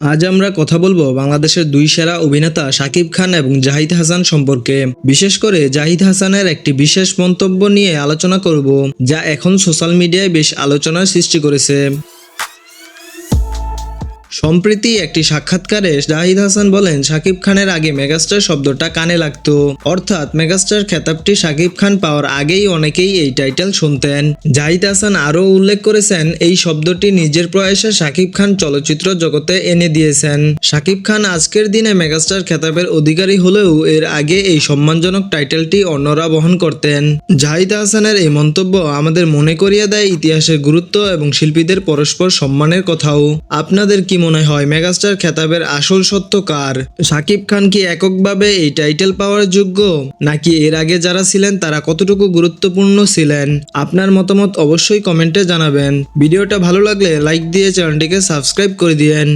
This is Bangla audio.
আজ আমরা কথা বলব বাংলাদেশের দুই সেরা অভিনেতা শাকিব খান এবং জাহিদ হাসান সম্পর্কে। বিশেষ করে জাহিদ হাসানের একটি বিশেষ মন্তব্য নিয়ে আলোচনা করব, যা এখন সোশ্যাল মিডিয়ায় বেশ আলোচনার সৃষ্টি করেছে। সম্প্রতি একটি সাক্ষাৎকারে জাহিদ হাসান বলেন, শাকিব খানের আগে মেগাস্টার শব্দটা কানে লাগতো। অর্থাৎ মেগাস্টার খেতাবটি শাকিব খান পাওয়ার আগেই অনেকেই এই টাইটেল শুনতেন। জাহিদ হাসান আরও উল্লেখ করেছেন, এই শব্দটি নিজের প্রয়াসে শাকিব খান চলচ্চিত্র জগতে এনে দিয়েছেন। শাকিব খান আজকের দিনে মেগাস্টার খেতাবের অধিকারী হলেও এর আগে এই সম্মানজনক টাইটেলটি অন্যরা বহন করতেন। জাহিদ হাসানের এই মন্তব্য আমাদের মনে করিয়ে দেয় ইতিহাসের গুরুত্ব এবং শিল্পীদের পরস্পর সম্মানের কথাও। আপনাদের কি মনে হয় মেগাস্টার খেতাবের আসল সত্য কার? সাকিব খান কি এককভাবে এই টাইটেল পাওয়ার যোগ্য? নাকি এর আগে যারা ছিলেন, তারা কতটুকু গুরুত্বপূর্ণ ছিলেন? আপনার মতামত অবশ্যই কমেন্টে জানাবেন। ভিডিওটা ভালো লাগলে লাইক দিয়ে চ্যানেলটিকে সাবস্ক্রাইব করে দিয়েন।